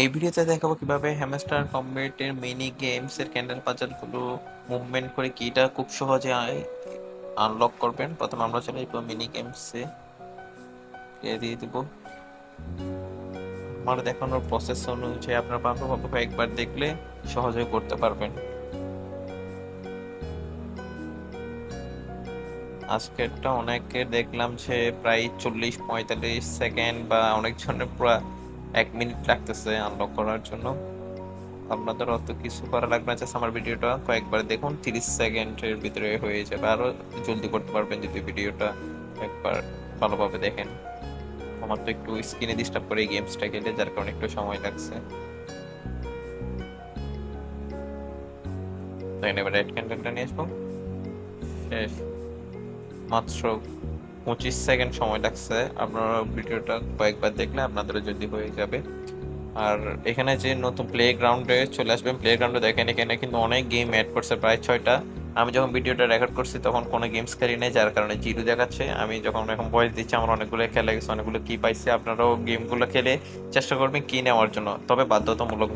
এই ভিডিওতে দেখাবো কীভাবে হ্যামস্টার কম্বেটের মিনি গেমস এর ক্যান্ডেল পাজলগুলো মুভমেন্ট করে কিটা খুব সহজে আনলক করবেন। প্রথমে আমরা চলে যাব মিনি গেমসে দিয়ে দিব? আমার দেখানোর প্রসেস অনুযায়ী আপনার ভালোভাবে একবার দেখলে সহজে করতে পারবেন। আজকেরটা অনেকে দেখলাম যে প্রায় চল্লিশ পঁয়তাল্লিশ সেকেন্ড বা অনেকজনের পুরো এক মিনিট লাগতেছে আনলক করার জন্য। আপনাদের অত কিছু করা লাগবে না আমার ভিডিওটা কয়েকবার দেখুন, তিরিশ সেকেন্ডের ভিতরে হয়ে যাবে। আরও জলদি করতে পারবেন যদি ভিডিওটা একবার ভালোভাবে দেখেন। আমার তো একটু স্ক্রিনে ডিস্টার্ব করে এই গেমসটা খেলে যার কারণে একটু সময় লাগছে। এবার রেড ক্যান্ডেলটা নিয়ে আসব। মাত্র পঁচিশ সেকেন্ড সময় লাগছে। আপনারা ভিডিওটা কয়েকবার দেখলে আপনাদের যদি হয়ে যাবে। আর এখানে যে নতুন প্লে গ্রাউন্ডে চলে আসবেন প্লে গ্রাউন্ডে দেখেন, এখানে কিন্তু অনেক গেম অ্যাড করছে, প্রায় ছয়টা। আমি যখন ভিডিওটা রেকর্ড করছি, তখন কোনো গেমস খেলি নাই, যার কারণে জিরো দেখাচ্ছে। আমি যখন এখন বয়স দিচ্ছি, আমার অনেকগুলো খেলা গেছে, অনেকগুলো কি পাইছে, আপনারাও গেমগুলো খেলে চেষ্টা করবেন কি নেওয়ার জন্য। তবে বাধ্যতামূলক